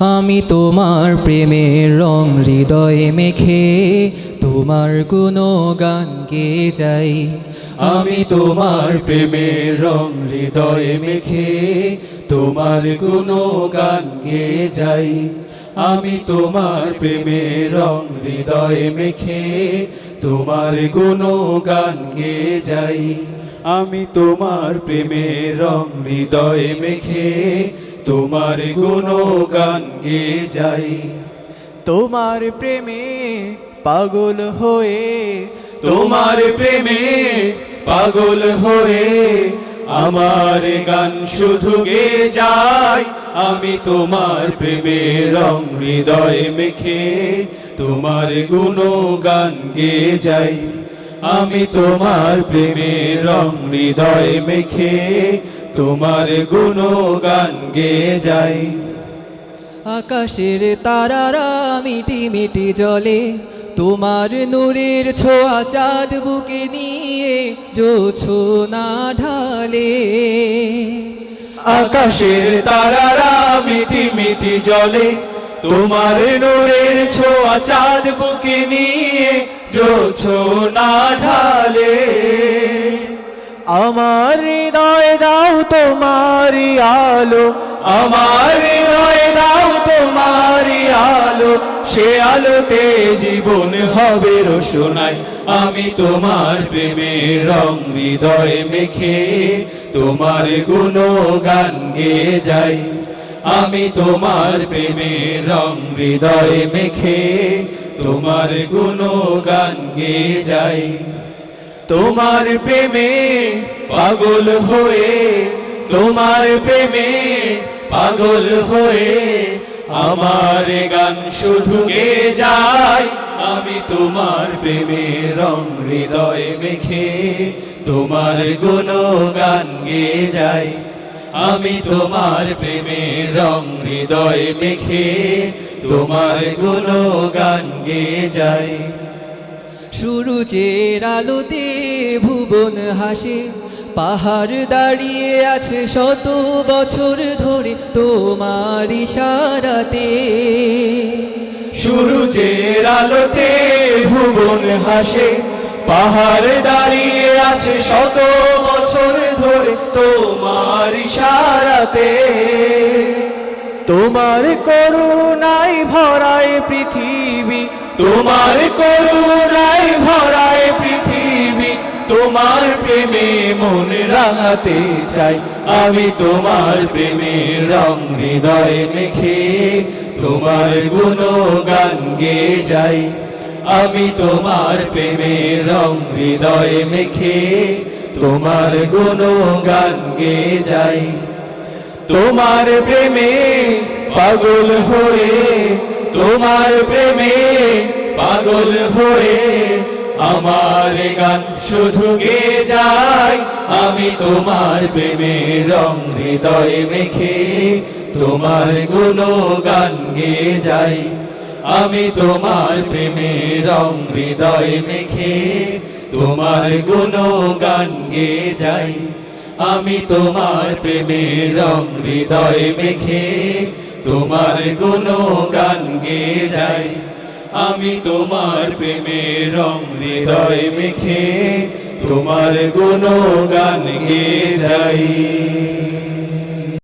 আমি তোমার প্রেমের রং হৃদয়ে মেখে তোমার কোনো গান গে যাই। আমি তোমার প্রেমের রং হৃদয়ে মেখে তোমার কোনো গান গে যাই। আমি তোমার প্রেমের রং হৃদয়ে মেখে তোমার কোনো গান গে যাই। আমি তোমার প্রেমের রং হৃদয়ে মেখে তোমার কোনো গান গেয়ে যাই। তোমার প্রেমে পাগল হয়ে তোমার প্রেমে পাগল হয়ে আমার গান শুধু গে যায় আমি তোমার প্রেমে রং হৃদয় মেখে তোমার গুণ গান গে যাই। আমি তোমার প্রেমে রং হৃদয় মেখে তোমার গুণ গান গে যাই। আকাশের তারারা মিটি মিটি জলে তোমার নূরের ছোঁয়া চাঁদ বুকে নিয়ে জোছো না ঢালে। আকাশের তারারা মিটি মিটি জলে তোমার নূরের ছোঁয়া চাঁদ বুকে নিয়ে জোছো না ঢালে। আমার হৃদয় দাও তোমারি আলো। আমার হৃদয় দাও তোমারি আলো। সে আলোতে জীবন হবে রোশনাই। আমি তোমার প্রেমে রং হৃদয় মেখে তোমার গুণ গান গেয়ে যাই। আমি তোমার প্রেমে রং হৃদয়ে মেখে তোমার গুণ গান গেয়ে যাই। তোমার প্রেমে পাগল হয়ে, তোমার প্রেমে পাগল হয়ে আমার গান শুধু গে যায় আমি তোমার প্রেমে রং হৃদয় মেখে তোমার গুণ গান গে যাই। আমি তোমার প্রেমে রং হৃদয় মেখে তোমার গুণ গান গে যাই। সূর্যের আলোতে ভুবন হাসে, পাহাড় দাঁড়িয়ে আছে শত বছর ধরে তোমার ইশারাতে। সূর্যের আলোতে ভুবন হাসে, পাহাড় দাঁড়িয়ে আছে শত বছর ধরে তোমার ইশারাতে। তোমার করুণায় ভরায় পৃথিবী তোমার করুণায় ভরায় পৃথিবী, তোমার প্রেমে মন রাঙাতে চাই। আমি তোমার প্রেমে রং হৃদয়ে মেখে তোমার গুণ গান গে যাই। আমি তোমার প্রেমে রং হৃদয়ে মেখে তোমার গুণ গান গে যাই। তোমার প্রেমে পাগল হয়ে তোমার প্রেমে পাগল হয়ে আমার গান শুধু গে যায়। আমি তোমার প্রেমে রং হৃদয় মেখে তোমার গুণ গান গে যাই। আমি তোমার প্রেমে রং হৃদয় মেখে তোমার গুণ গান গে যাই। আমি তোমার প্রেমে রং হৃদয় মেখে তোমার গুণ গান গে যাই। আমি তোমার প্রেমে রং হৃদয় মেখে তোমার গুণ গান গে যাই।